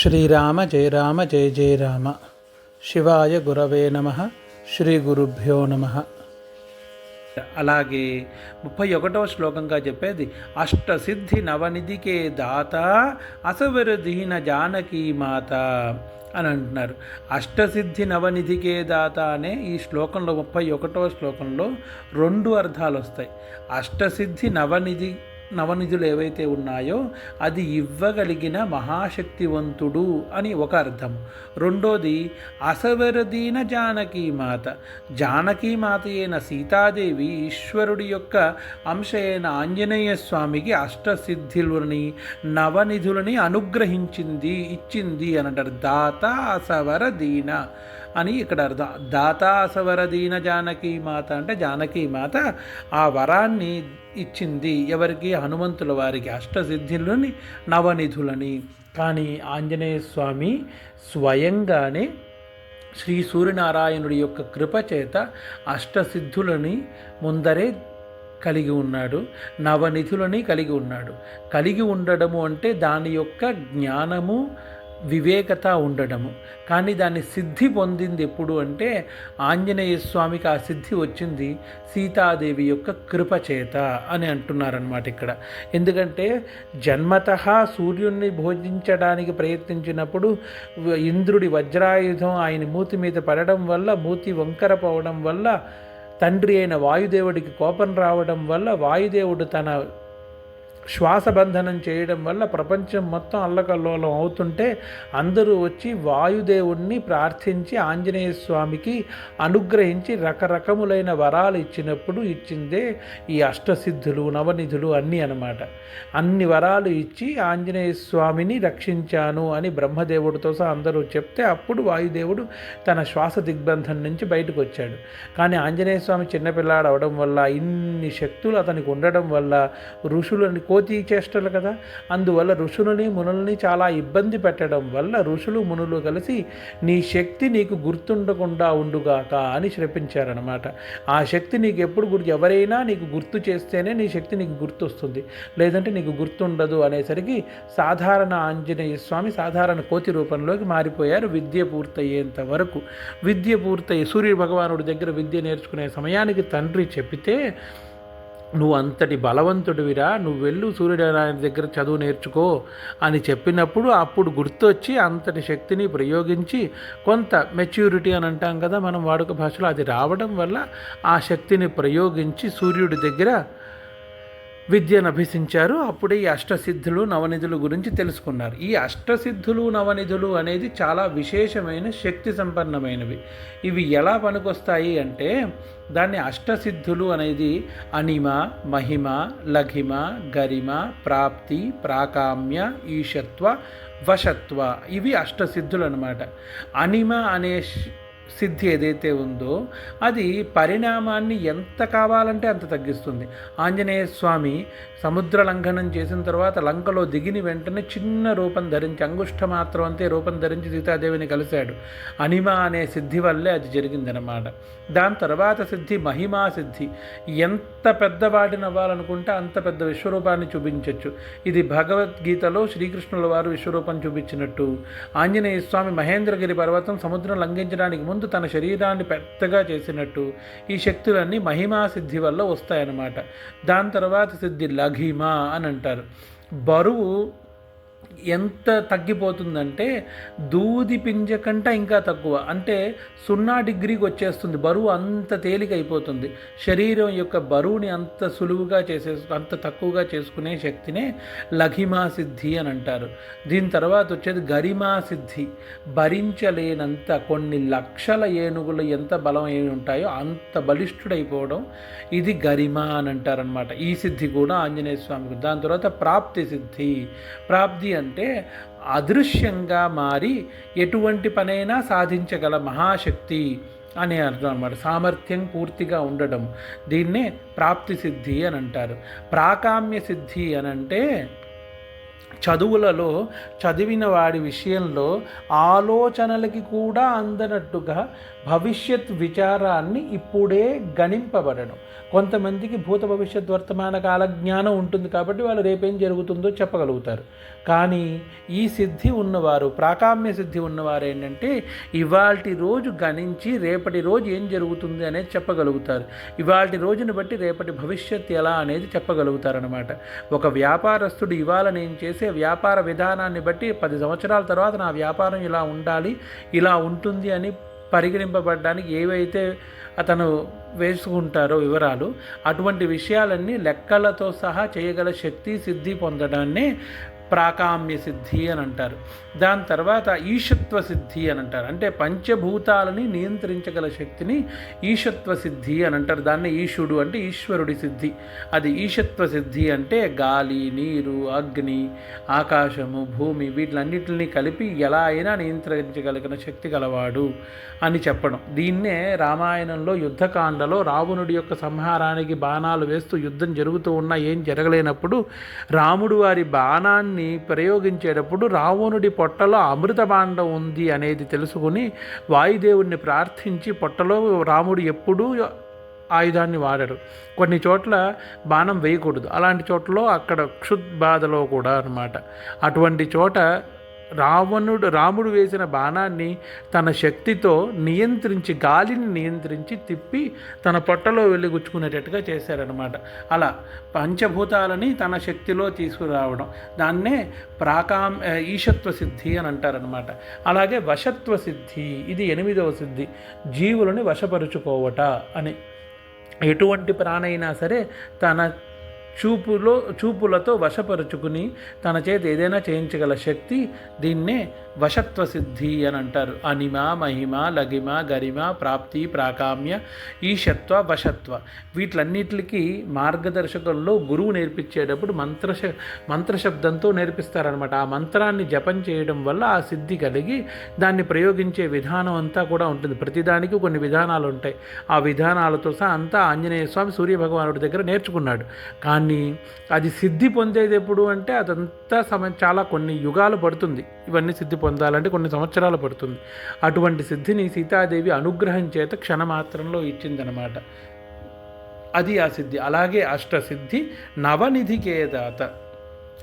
శ్రీరామ జయ రామ జయ జయ రామ. శివాయ గురవే నమ. శ్రీ గురుభ్యో నమ. అలాగే ముప్పై ఒకటవ శ్లోకంగా చెప్పేది అష్టసిద్ధి నవనిధికే దాత అసవరదీన జానకీ మాత అని అంటున్నారు. అష్టసిద్ధి నవనిధికే దాత అనే ఈ శ్లోకంలో ముప్పై ఒకటవ శ్లోకంలో రెండు అర్థాలు వస్తాయి. అష్టసిద్ధి నవనిధి నవనిధులు ఏవైతే ఉన్నాయో అది ఇవ్వగలిగిన మహాశక్తివంతుడు అని ఒక అర్థం. రెండోది అసవరదీన జానకీ మాత. జానకీ మాత అయిన సీతాదేవి ఈశ్వరుడి యొక్క అంశ అయిన ఆంజనేయ స్వామికి అష్టసిద్ధులని నవనిధులని అనుగ్రహించింది ఇచ్చింది అనటారు దాత దాత అసవరదీన. అని ఇక్కడ అర్థం. దాతాసవర దీన జానకీ మాత అంటే జానకీ మాత ఆ వరాన్ని ఇచ్చింది ఎవరికి? హనుమంతుల వారికి అష్టసిద్ధులని నవనిధులని. కానీ ఆంజనేయ స్వామి స్వయంగానే శ్రీ సూర్యనారాయణుడి యొక్క కృప చేత అష్టసిద్ధులని ముందరే కలిగి ఉన్నాడు నవనిధులని కలిగి ఉన్నాడు. కలిగి ఉండడము అంటే దాని యొక్క జ్ఞానము వివేకత ఉండడము. కానీ దాన్ని సిద్ధి పొందింది ఎప్పుడు అంటే ఆంజనేయ స్వామికి ఆ సిద్ధి వచ్చింది సీతాదేవి యొక్క కృపచేత అని అంటున్నారనమాట ఇక్కడ. ఎందుకంటే జన్మత సూర్యుణ్ణి భోజించడానికి ప్రయత్నించినప్పుడు ఇంద్రుడి వజ్రాయుధం ఆయన మూతి మీద పడడం వల్ల మూతి వంకర పోవడం వల్ల తండ్రి అయిన వాయుదేవుడికి కోపం రావడం వల్ల వాయుదేవుడు తన శ్వాసబంధనం చేయడం వల్ల ప్రపంచం మొత్తం అల్లకల్లోలం అవుతుంటే అందరూ వచ్చి వాయుదేవుణ్ణి ప్రార్థించి ఆంజనేయ స్వామికి అనుగ్రహించి రకరకములైన వరాలు ఇచ్చినప్పుడు ఇచ్చిందే ఈ అష్టసిద్ధులు నవనిధులు అన్నీ అనమాట అన్ని వరాలు ఇచ్చి ఆంజనేయ స్వామిని రక్షించాను అని బ్రహ్మదేవుడితో సహా అందరూ చెప్తే అప్పుడు వాయుదేవుడు తన శ్వాస దిగ్బంధం నుంచి బయటకు వచ్చాడు. కానీ ఆంజనేయ స్వామి చిన్నపిల్లాడు అవడం వల్ల ఇన్ని శక్తులు అతనికి ఉండడం వల్ల ఋషులని కోతి చేష్టలు కదా. అందువల్ల ఋషులని మునుల్ని చాలా ఇబ్బంది పెట్టడం వల్ల ఋషులు మునులు కలిసి నీ శక్తి నీకు గుర్తుండకుండా ఉండుగాక అని శ్రపించారనమాట ఆ శక్తి నీకు ఎప్పుడు గుర్తు ఎవరైనా నీకు గుర్తు చేస్తేనే నీ శక్తి నీకు గుర్తొస్తుంది. లేదంటే నీకు గుర్తుండదు అనేసరికి సాధారణ ఆంజనేయ స్వామి సాధారణ కోతి రూపంలోకి మారిపోయారు విద్య పూర్తయ్యేంత వరకు. విద్య పూర్తయ్యి సూర్య భగవానుడి దగ్గర విద్య నేర్చుకునే సమయానికి తండ్రి చెప్పితే నువ్వు అంతటి బలవంతుడివిరా నువ్వు వెళ్ళు సూర్యనారాయణ దగ్గర చదువు నేర్చుకో అని చెప్పినప్పుడు అప్పుడు గుర్తొచ్చి అంతటి శక్తిని ప్రయోగించి కొంత మెచ్యూరిటీ అని అంటాం కదా మనం వాడుక భాషలో అది రావడం వల్ల ఆ శక్తిని ప్రయోగించి సూర్యుడి దగ్గర విద్యను అభ్యసించారు. అప్పుడే ఈ అష్టసిద్ధులు నవనిధులు గురించి తెలుసుకున్నారు. ఈ అష్టసిద్ధులు నవనిధులు అనేది చాలా విశేషమైన శక్తి సంపన్నమైనవి. ఇవి ఎలా పనికొస్తాయి అంటే దాన్ని అష్టసిద్ధులు అనేది అనిమ మహిమ లఘిమ గరిమ ప్రాప్తి ప్రాకామ్య ఈశత్వ వశత్వ ఇవి అష్టసిద్ధులు అనమాట అనిమ అనే సిద్ధి ఏదైతే ఉందో అది పరిణామాన్ని ఎంత కావాలంటే అంత తగ్గిస్తుంది. ఆంజనేయ స్వామి సముద్ర లంఘనం చేసిన తర్వాత లంకలో దిగిన వెంటనే చిన్న రూపం ధరించి అంగుష్ట మాత్రం అంతే రూపం ధరించి సీతాదేవిని కలిశాడు. అనిమ అనే సిద్ధి వల్లే అది జరిగిందనమాట దాని తర్వాత సిద్ధి మహిమా సిద్ధి. ఎంత పెద్దవాడిని అవ్వాలనుకుంటే అంత పెద్ద విశ్వరూపాన్ని చూపించవచ్చు ఇది భగవద్గీతలో శ్రీకృష్ణుల వారు విశ్వరూపం చూపించినట్టు. ఆంజనేయ స్వామి మహేంద్రగిరి పర్వతం సముద్రం లంఘించడానికి ముందు తన శరీరాన్ని పెద్దగా చేసినట్టు ఈ శక్తులన్నీ మహిమా సిద్ధి వల్ల వస్తాయన్నమాట. దాని తర్వాత సిద్ధి లఘిమ అని అంటారు. బరువు ఎంత తగ్గిపోతుందంటే దూది పింజ కంటే ఇంకా తక్కువ. అంటే సున్నా డిగ్రీకి వచ్చేస్తుంది. బరువు అంత తేలిక అయిపోతుంది. శరీరం యొక్క బరువుని అంత సులువుగా చేసే అంత తక్కువగా చేసుకునే శక్తినే లఘిమా సిద్ధి అని అంటారు. దీని తర్వాత వచ్చేది గరిమా సిద్ధి. భరించలేనంత కొన్ని లక్షల ఏనుగులు ఎంత బలం ఏమి ఉంటాయో అంత బలిష్ఠుడైపోవడం ఇది గరిమా అని అంటారనమాట ఈ సిద్ధి కూడా ఆంజనేయ స్వామికి. దాని తర్వాత ప్రాప్తి సిద్ధి. ప్రాప్తి అంటే అదృశ్యంగా మారి ఎటువంటి పనైనా సాధించగల మహాశక్తి అనే అర్థం అనమాట సామర్థ్యం పూర్తిగా ఉండడం. దీన్నే ప్రాప్తి సిద్ధి అని అంటారు. ప్రాకామ్య సిద్ధి అని అంటే చదువులలో చదివిన వాడి విషయంలో ఆలోచనలకి కూడా అందనట్టుగా భవిష్యత్ విచారాన్ని ఇప్పుడే గణింపబడడం కొంతమందికి భూత భవిష్యత్ వర్తమాన కాల జ్ఞానం ఉంటుంది కాబట్టి వాళ్ళు రేపేం జరుగుతుందో చెప్పగలుగుతారు. కానీ ఈ సిద్ధి ఉన్నవారు ప్రాకామ్య సిద్ధి ఉన్నవారు ఏంటంటే ఇవాటి రోజు గణించి రేపటి రోజు ఏం జరుగుతుంది అనేది చెప్పగలుగుతారు. ఇవాటి రోజుని బట్టి రేపటి భవిష్యత్ ఎలా అనేది చెప్పగలుగుతారనమాట ఒక వ్యాపారస్తుడు ఇవాళ నేను చేసే వ్యాపార విధానాన్ని బట్టి పది సంవత్సరాల తర్వాత నా వ్యాపారం ఇలా ఉండాలి ఇలా ఉంటుంది అని పరిగణింపబడడానికి ఏవైతే అతను వేసుకుంటారో వివరాలు అటువంటి విషయాలన్నీ లెక్కలతో సహా చేయగల శక్తి సిద్ధి పొందడాన్ని ప్రాకామ్య సిద్ధి అని అంటారు. దాని తర్వాత ఈశత్వ సిద్ధి అని అంటారు. అంటే పంచభూతాలని నియంత్రించగల శక్తిని ఈశత్వ సిద్ధి అని అంటారు. దాన్ని ఈశుడు అంటే ఈశ్వరుడి సిద్ధి. అది ఈశత్వ సిద్ధి అంటే గాలి నీరు అగ్ని ఆకాశము భూమి వీటిలన్నిటిని కలిపి ఎలా అయినా నియంత్రించగలిగిన శక్తి గలవాడు అని చెప్పడం. దీన్నే రామాయణంలో యుద్ధకాండలో రావణుడి యొక్క సంహారానికి బాణాలు వేస్తూ యుద్ధం జరుగుతూ ఉన్నా ఏం జరగలేనప్పుడు రాముడు వారి బాణాన్ని ప్రయోగించేటప్పుడు రావణుడి పొట్టలో అమృత బాండం ఉంది అనేది తెలుసుకుని వాయుదేవుణ్ణి ప్రార్థించి పొట్టలో రాముడు ఎప్పుడూ ఆయుధాన్ని వాడాడు. కొన్ని చోట్ల బాణం వేయకూడదు. అలాంటి చోట్లలో అక్కడ క్షుద్బాధలో కూడా అన్నమాట. అటువంటి చోట రావణుడు రాముడు వేసిన బాణాన్ని తన శక్తితో నియంత్రించి గాలిని నియంత్రించి తిప్పి తన పొట్టలో వెళ్ళి గుచ్చుకునేటట్టుగా చేశారనమాట అలా పంచభూతాలని తన శక్తిలో తీసుకురావడం దాన్నే ప్రాకాం ఈశత్వ సిద్ధి అని అంటారనమాట అలాగే వశత్వ సిద్ధి ఇది ఎనిమిదవ సిద్ధి జీవులని వశపరుచుకోవట అని. ఎటువంటి ప్రాణైనా సరే తన చూపులో చూపులతో వశపరుచుకుని తన చేతి ఏదైనా చేయించగల శక్తి దీన్నే వశత్వ సిద్ధి అని అంటారు. అనిమ మహిమ లగిమ గరిమ ప్రాప్తి ప్రాకామ్య ఈశత్వ వశత్వ. వీటిలన్నిటికి మార్గదర్శకంలో గురువు నేర్పించేటప్పుడు మంత్రశ మంత్రశబ్దంతో నేర్పిస్తారనమాట ఆ మంత్రాన్ని జపం చేయడం వల్ల ఆ సిద్ధి కలిగి దాన్ని ప్రయోగించే విధానం అంతా కూడా ఉంటుంది. ప్రతిదానికి కొన్ని విధానాలు ఉంటాయి. ఆ విధానాలతో సహా అంతా ఆంజనేయ స్వామి సూర్యభగవానుడి దగ్గర నేర్చుకున్నాడు. కానీ అది సిద్ధి పొందేది ఎప్పుడు అంటే అదంతా సమయం చాలా కొన్ని యుగాలు పడుతుంది. ఇవన్నీ సిద్ధి పొందాలంటే కొన్ని సంవత్సరాలు పడుతుంది. అటువంటి సిద్ధిని సీతాదేవి అనుగ్రహం చేత క్షణమాత్రంలో ఇచ్చిందనమాట. అది ఆ సిద్ధి. అలాగే అష్టసిద్ధి నవనిధికేదాత.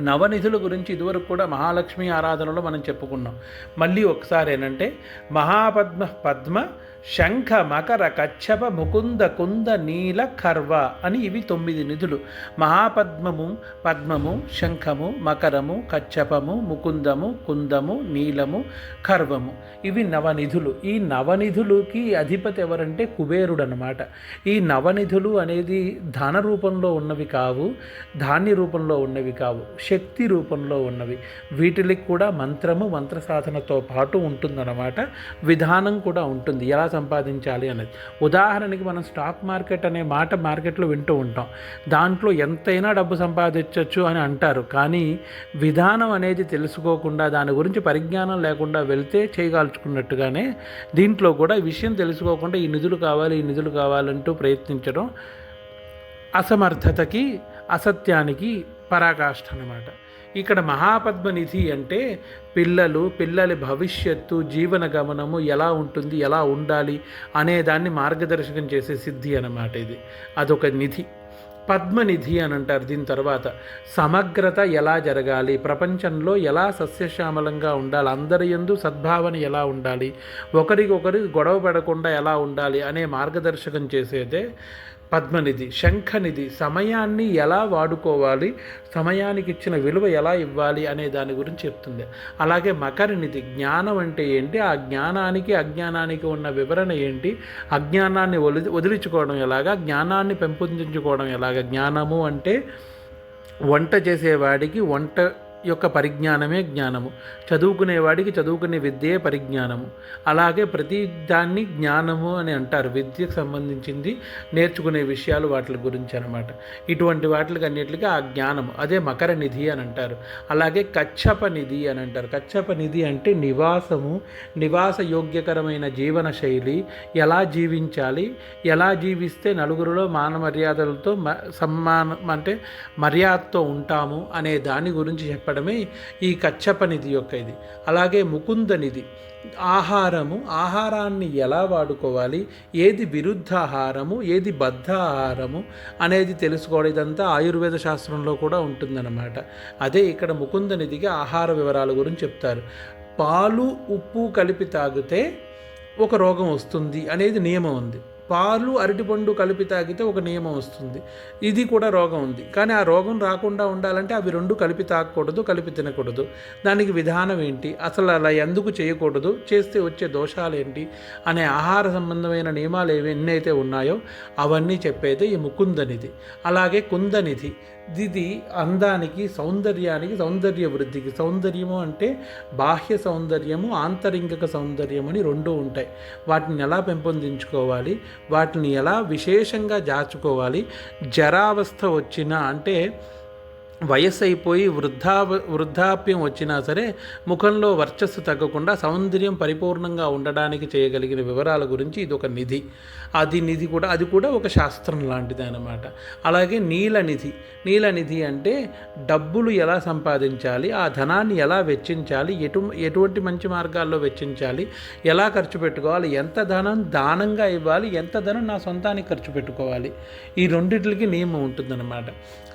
నవనిధుల గురించి ఇదివరకు కూడా మహాలక్ష్మి ఆరాధనలో మనం చెప్పుకున్నాం. మళ్ళీ ఒకసారి ఏంటంటే మహాపద్మ పద్మ శంఖ మకర కచ్చప ముకుంద కుంద నీల కర్వ అని ఇవి తొమ్మిది నిధులు. మహాపద్మము పద్మము శంఖము మకరము కచ్చపము ముకుందము కుందము నీలము కర్వము ఇవి నవనిధులు. ఈ నవనిధులుకి అధిపతి ఎవరంటే కుబేరుడు అనమాట ఈ నవనిధులు అనేది ధన రూపంలో ఉన్నవి కావు ధాన్య రూపంలో ఉన్నవి కావు శక్తి రూపంలో ఉన్నవి. వీటికి కూడా మంత్రము మంత్ర సాధనతో పాటు ఉంటుందన్నమాట. విధానం కూడా ఉంటుంది. ఎలా సంపాదించాలి అనేది ఉదాహరణకి మనం స్టాక్ మార్కెట్ అనే మాట మార్కెట్లో వింటూ ఉంటాం. దాంట్లో ఎంతైనా డబ్బు సంపాదించవచ్చు అని అంటారు. కానీ విధానం అనేది తెలుసుకోకుండా దాని గురించి పరిజ్ఞానం లేకుండా వెళ్తే చేయగాల్చుకున్నట్టుగానే దీంట్లో కూడా విషయం తెలుసుకోకుండా ఈ నిధులు కావాలి ఈ నిధులు కావాలంటూ ప్రయత్నించడం అసమర్థతకి అసత్యానికి పరాకాష్ఠ అన్నమాట. ఇక్కడ మహాపద్మనిధి అంటే పిల్లలు పిల్లల భవిష్యత్తు జీవన గమనము ఎలా ఉంటుంది ఎలా ఉండాలి అనే దాన్ని మార్గదర్శకం చేసే సిద్ధి అన్నమాట ఇది. అదొక నిధి. పద్మనిధి అని అంటారు దీని తర్వాత. సమగ్రత ఎలా జరగాలి ప్రపంచంలో ఎలా సస్యశ్యామలంగా ఉండాలి అందరి ఎందు సద్భావన ఎలా ఉండాలి ఒకరికొకరికి గొడవ పడకుండా ఎలా ఉండాలి అనే మార్గదర్శకం చేసేదే పద్మనిధి శంఖనిధి సమయాన్ని ఎలా వాడుకోవాలి సమయానికి ఇచ్చిన విలువ ఎలా ఇవ్వాలి అనే దాని గురించి చెప్తుంది. అలాగే మకరనిధి జ్ఞానం అంటే ఏంటి ఆ జ్ఞానానికి అజ్ఞానానికి ఉన్న వివరణ ఏంటి అజ్ఞానాన్ని వదిలి వదిలించుకోవడం ఎలాగా జ్ఞానాన్ని పెంపొందించుకోవడం ఎలాగా జ్ఞానము అంటే వంట చేసేవాడికి వంట యొక్క పరిజ్ఞానమే జ్ఞానము. చదువుకునేవాడికి చదువుకునే విద్యే పరిజ్ఞానము. అలాగే ప్రతి దాన్ని జ్ఞానము అని అంటారు. విద్యకు సంబంధించింది నేర్చుకునే విషయాలు వాటి గురించి అనమాట ఇటువంటి వాటికి అన్నిటికీ ఆ జ్ఞానము. అదే మకర నిధి అని అంటారు. అలాగే కచ్చప నిధి అని అంటారు. కచ్చప నిధి అంటే నివాసము నివాస యోగ్యకరమైన జీవన శైలి ఎలా జీవించాలి ఎలా జీవిస్తే నలుగురిలో మాన మర్యాదలతో మ సమ్మానం అంటే మర్యాదతో ఉంటాము అనే దాని గురించి చెప్ప చెప్పడమే ఈ కచ్చప నిధి యొక్క ఇది. అలాగే ముకుంద నిధి. ఆహారము ఆహారాన్ని ఎలా వాడుకోవాలి? ఏది విరుద్ధ ఆహారము ఏది బద్ధ ఆహారము అనేది తెలుసుకోవడం ఇదంతా ఆయుర్వేద శాస్త్రంలో కూడా ఉంటుందన్నమాట. అదే ఇక్కడ ముకుందనిధిగా ఆహార వివరాల గురించి చెప్తారు. పాలు ఉప్పు కలిపి తాగితే ఒక రోగం వస్తుంది అనేది నియమం ఉంది. పాలు అరటిపండు కలిపి తాగితే ఒక నియమం వస్తుంది. ఇది కూడా రోగం ఉంది. కానీ ఆ రోగం రాకుండా ఉండాలంటే అవి రెండు కలిపి తాగకూడదు కలిపి తినకూడదు. దానికి విధానం ఏంటి? అసలు అలా ఎందుకు చేయకూడదు? చేస్తే వచ్చే దోషాలు ఏంటి అనే ఆహార సంబంధమైన నియమాలు ఏవి ఎన్నైతే ఉన్నాయో అవన్నీ చెప్పేది ఈ ముకుందనిధి అలాగే కుందనిధి ఇది అందానికి సౌందర్యానికి సౌందర్య వృద్ధికి. సౌందర్యము అంటే బాహ్య సౌందర్యము ఆంతరింగిక సౌందర్యం అని రెండు ఉంటాయి. వాటిని ఎలా పెంపొందించుకోవాలి? వాటిని ఎలా విశేషంగా దాచుకోవాలి జరావస్థ వచ్చిన అంటే వయస్సు అయిపోయి వృద్ధా వృద్ధాప్యం వచ్చినా సరే ముఖంలో వర్చస్సు తగ్గకుండా సౌందర్యం పరిపూర్ణంగా ఉండడానికి చేయగలిగిన వివరాల గురించి ఇది ఒక నిధి. అది నిధి కూడా అది కూడా ఒక శాస్త్రం లాంటిది అనమాట అలాగే నీల నిధి. నీల నిధి అంటే డబ్బులు ఎలా సంపాదించాలి ఆ ధనాన్ని ఎలా వెచ్చించాలి ఎటు ఎటువంటి మంచి మార్గాల్లో వెచ్చించాలి ఎలా ఖర్చు పెట్టుకోవాలి ఎంత ధనం దానంగా ఇవ్వాలి ఎంత ధనం నా సొంతానికి ఖర్చు పెట్టుకోవాలి. ఈ రెండింటికి నియమం ఉంటుందన్నమాట.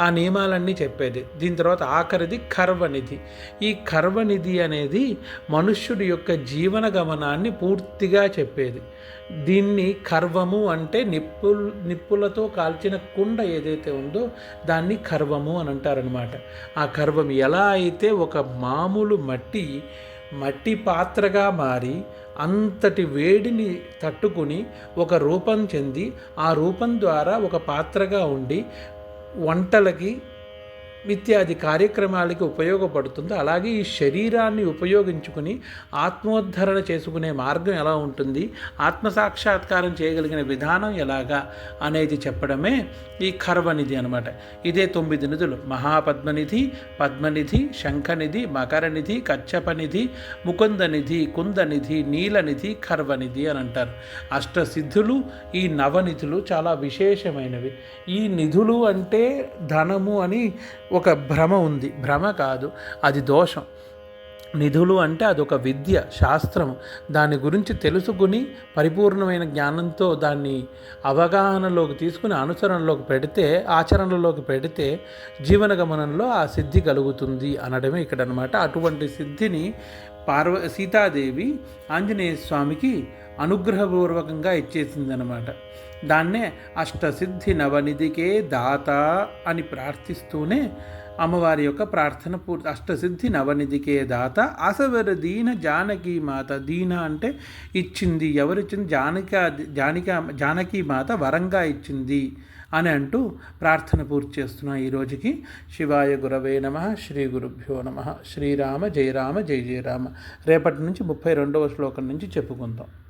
ఆ నియమాలన్నీ చెప్పేది దీని తర్వాత ఆఖరిది కర్వనిధి. ఈ కర్వనిధి అనేది మనుష్యుడి యొక్క జీవన గమనాన్ని పూర్తిగా చెప్పేది. దీన్ని కర్వము అంటే నిప్పు నిప్పులతో కాల్చిన కుండ ఏదైతే ఉందో దాన్ని కర్వము అని అంటారనమాట ఆ కర్వం ఎలా అయితే ఒక మామూలు మట్టి మట్టి పాత్రగా మారి అంతటి వేడిని తట్టుకుని ఒక రూపం చెంది ఆ రూపం ద్వారా ఒక పాత్రగా ఉండి వంటలకి ఇత్యాది కార్యక్రమాలకి ఉపయోగపడుతుందో అలాగే ఈ శరీరాన్ని ఉపయోగించుకుని ఆత్మోద్ధరణ చేసుకునే మార్గం ఎలా ఉంటుంది? ఆత్మసాక్షాత్కారం చేయగలిగిన విధానం ఎలాగా అనేది చెప్పడమే ఈ కర్వనిధి అనమాట ఇదే తొమ్మిది నిధులు. మహాపద్మనిధి పద్మనిధి శంఖనిధి మకరనిధి కచ్చపనిధి ముకుందనిధి కుందనిధి నీలనిధి కర్వనిధి అని అంటారు. అష్టసిద్ధులు ఈ నవనిధులు చాలా విశేషమైనవి. ఈ నిధులు అంటే ధనము అని ఒక భ్రమ ఉంది. భ్రమ కాదు అది దోషం. నిధులు అంటే అదొక విద్య శాస్త్రము. దాని గురించి తెలుసుకుని పరిపూర్ణమైన జ్ఞానంతో దాన్ని అవగాహనలోకి తీసుకుని అనుసరణలోకి పెడితే ఆచరణలోకి పెడితే జీవన గమనంలో ఆ సిద్ధి కలుగుతుంది అనడమే ఇక్కడ అనమాట అటువంటి సిద్ధిని పార్వ సీతాదేవి ఆంజనేయ స్వామికి అనుగ్రహపూర్వకంగా ఇచ్చేసిందనమాట దాన్నే అష్టసిద్ధి నవనిధికే దాత అని ప్రార్థిస్తూనే అమ్మవారి యొక్క ప్రార్థన పూర్తి అష్టసిద్ధి నవనిధికే దాత అసవర దీన జానకి మాత. దీన అంటే ఇచ్చింది. ఎవరిచ్చింది జానక జానిక జానకి మాత వరంగా ఇచ్చింది అని అంటూ ప్రార్థన పూర్తి చేస్తున్నాం ఈ రోజుకి. శివాయ గురవే నమ శ్రీ గురుభ్యో నమ శ్రీరామ జయరామ జయ జయరామ రేపటి నుంచి ముప్పై రెండవ శ్లోకం నుంచి చెప్పుకుందాం.